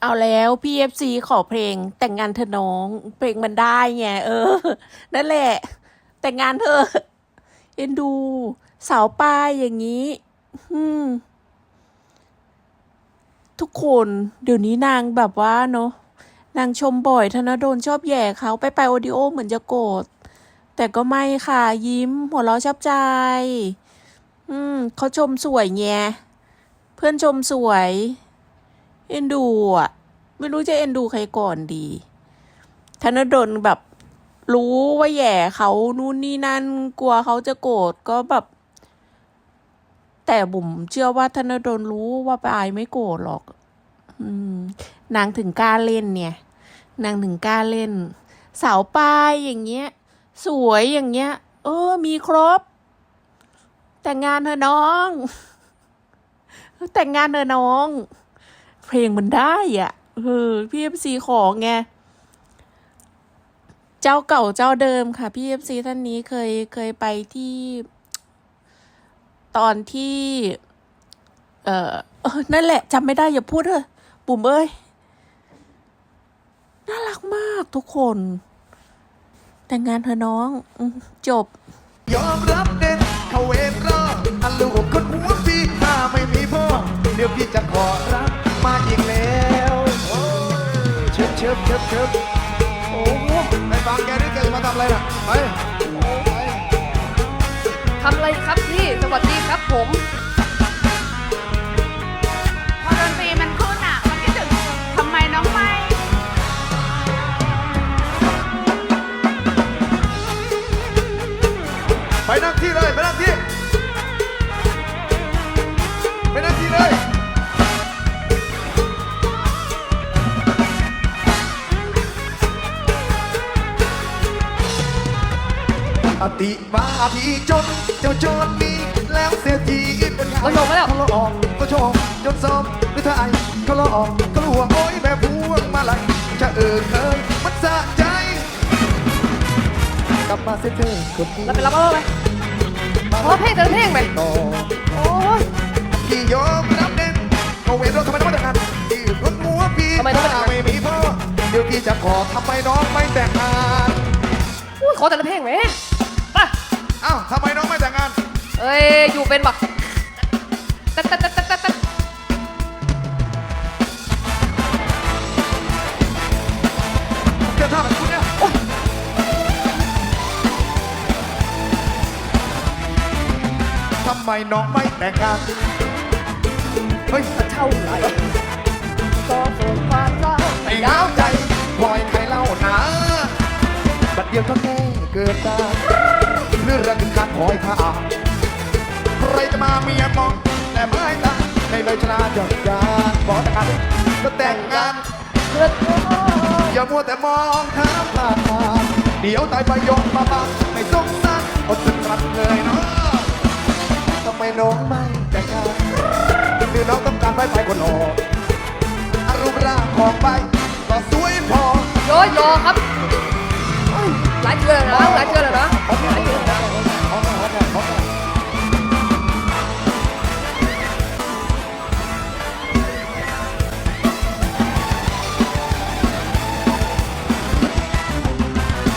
เอาแล้วพี่เอฟซีขอเพลงแต่งงานเธอน้อง เพลงมันได้ไงเออ นั่นแหละ แต่งงานเธอเอ็นดู สาวป้ายอย่างนี้ทุกคนเดี๋ยวนี้นางแบบว่าเนาะนางชมบ่อยธนดลชอบแย่เขาไปไปโอดิโอเหมือนจะโกรธแต่ก็ไม่ค่ะ ยิ้ม หัวเราะชอบใจ อืมเขาชมสวยแงเพื่อนชมสวย เอ็นดูอะ ไม่รู้จะเอ็นดูใครก่อนดี ธนดลแบบรู้ว่าแย่เขานู่นนี่นั่นกลัวเขาจะโกรธก็แบบ แต่บุ๋มเชื่อว่าธนดลรู้ว่าปายไม่โกรธหรอก อืม นางถึงกล้าเล่นเนี่ย นางถึงกล้าเล่น สาวปายอย่างเงี้ย สวยอย่างเงี้ย เออ มีครบ แต่งงานเธอน้อง แต่งงานเธอน้อง เพลงมันได้อะเออพี่เอฟซีของไงเจ้าเก่าเจ้าเดิมค่ะพี่เอฟซีท่านนี้เคยเคยไปที่ ตอนที่ เออเออนั่นแหละจำไม่ได้อย่าพูดเถอะบุ๋มเอ้ยน่ารักมากทุกคน แต่งงานเธอน้องจบ ยอมรับเด่นเขาเวรรออันลูกคนหัวพี่ถ้าไม่มีพ่อ เดี๋ยวพี่จะขอรัก เชิบเชิบเชิบเชิบโอ้โหไปฟังแกนี่แกจะมาทำอะไรน่ะไปโอ้ไปทำอะไรครับพี่ สวัสดีครับผม พอดนตรีมันขึ้นอะ มันคิดถึงทำไมน้องไม่ไปนั่งที่เลยไปนั่งที่ อติมาทีจนเจ้าจรมีแล้วเสียทีเป็นเราโยงแล้ว เขาละออกก็ชมจนซ้อมหรือถ้าไอเขาละออกเขาละห่วงโอ้ยแบบพวงมาลัยจะเอิงเอิมันสะใจ กลับมาเสียเธอคนนี้เราไปรับเอาไปเพราะเพลงแต่ละเพลงไปต่อโอ้ยพี่ยอมรับเด่นเขาเวรเราทำไมต้องมาแต่งงานพี่รถหัวพี่ทำไมต้องมาแต่งงาน ไม่มีพ่อเดี๋ยวพี่จะขอทำไมน้องไม่แต่งงาน อุ้ยขอแต่ละเพลงไหม ไปอ้าวทำไมน้องไม่แต่งงาน เอ้ย อยู่เป็นบักตัดตัดตัดตัดตัดตัดเดินท่าแบบคุณเนี่ยโอ๊ยทำไมน้องไม่แต่งงาน เฮ้ยเท่าไหร่ก็ส่งความเศร้าไอ้น้ำใจปล่อยใครเล่าหนา บัดเดียวก็แค่เกิดตา อยท่าใครจะมาเมียมองแต่ไม่ตาไม่เลยชนะจดจานบอกแต่งานก็แต่งงานเกิดโอ้อย่ามัวแต่มองทางผ่านมาเดี๋ยวตายไปยกมาบังไม่สงสารอดจนกลับเลยเนาะทำไมน้องไม่แต่งงานหรือน้องต้องการไปไปคนหล่ออารูปร่างของไปก็สวยพอโยโย่ครับ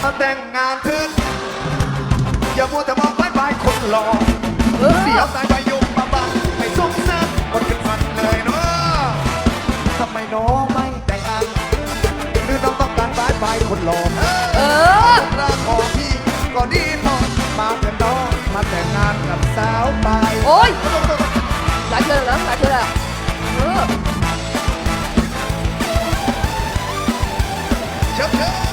มาแต่งงานทึนอย่ามัวแต่มองบายบคนหลอกเสียวสายไปยุบมาบังไม่สุขสันต์คนขึ้นฟันเลยเนาะทำไมน้องไม่แต่งงานหรือน้องต้องการบายบาคนหลอกเออราของพี่ก็ดีน้องมาเถิดน้องมาแต่งงานกับสาวไปโอ้ยหลายเธอแล้วหลายเธอแล้วเออเชิญ